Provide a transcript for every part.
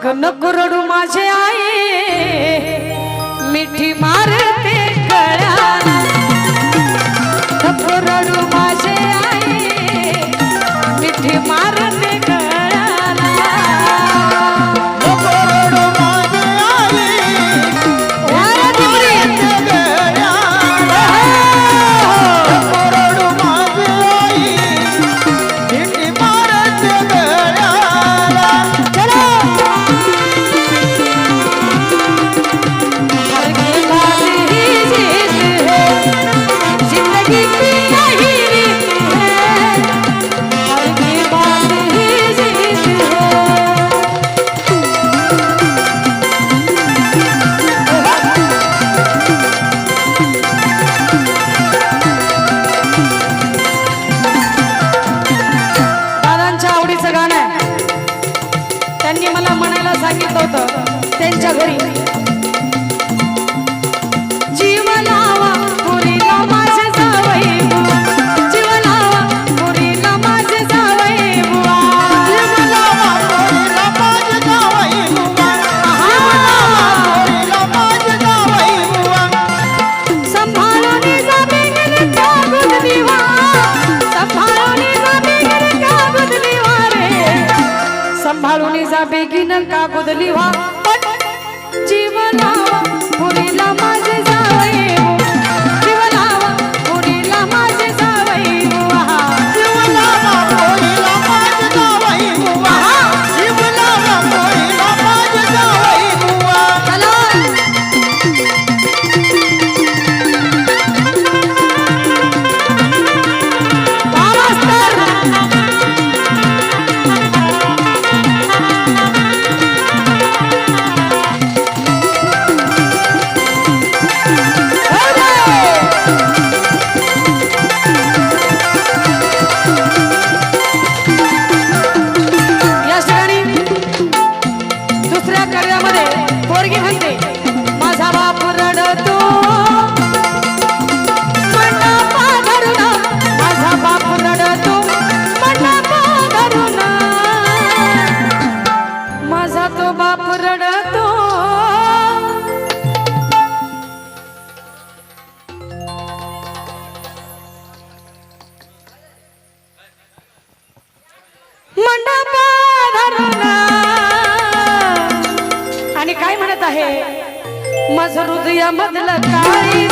अगं नको माझे आहे बेगीन का गुदली व्हा जीवना पुरीला माझे जावे मंडपा आणि काय म्हणत आहे? माझं हृदयामधलं काय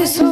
too small.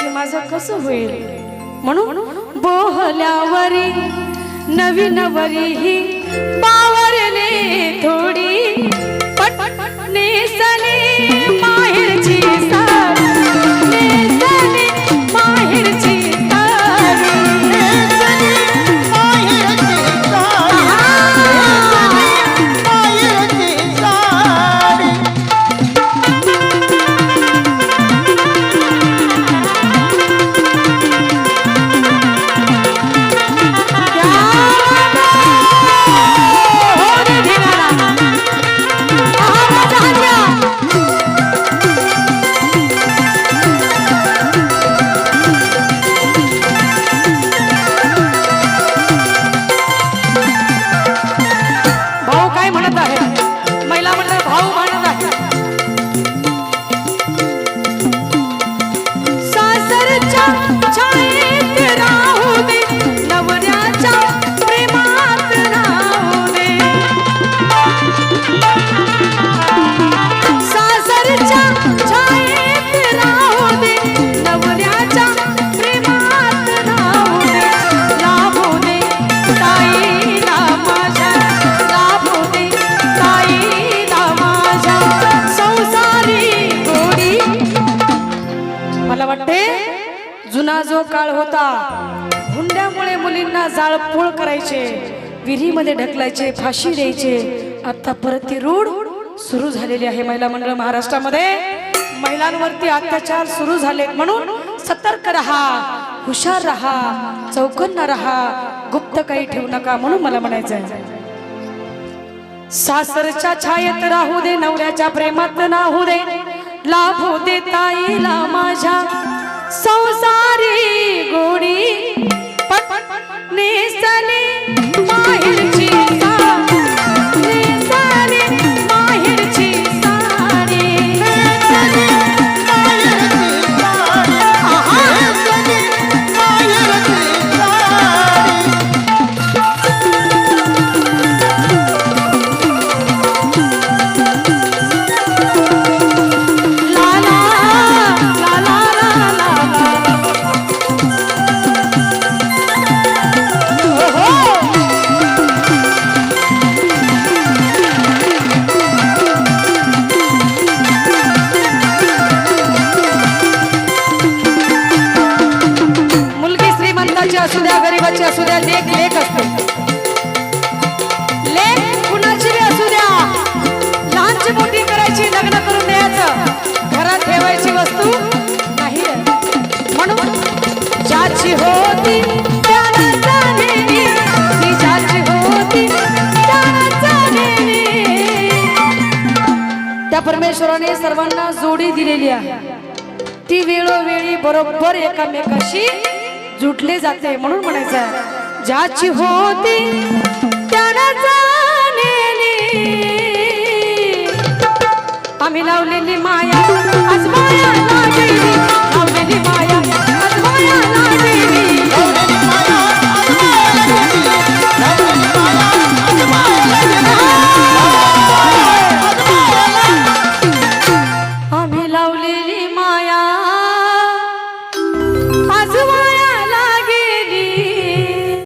की माझं कसं होईल? म्हणून बोहल्यावरी नवीन वरी ही पावरले थोडी पट नेसले माहेरची सा काळ हुंड्यामुळे मुलींना जाळपोळ करायचे. विहिरीमध्ये ढकलायचे फाशी द्यायचे. आता परत ती रूढ सुरू झालेली आहे महिला मंडळ महाराष्ट्रामध्ये. महिलांवरती अत्याचार सुरू झाले म्हणून सतर्क रहा हुशार रहा चौकन्न रहा गुप्त काही ठेवू नका म्हणून मला म्हणायचं आहे सासरच्या छायेत राहू दे नवऱ्याच्या प्रेमात राहू दे. लाभ दे ताईला माझ्या. संसारी गोडी पण नेसले माहेरची ईश्वराने सर्वांना जोडी दिलेली आहे. ती वेळोवेळी बरोबर एकामेकाशी जुटले जाते म्हणून म्हणायचं आहे. ज्याची होती आम्ही लावलेली माया आज माया लावलेली माया.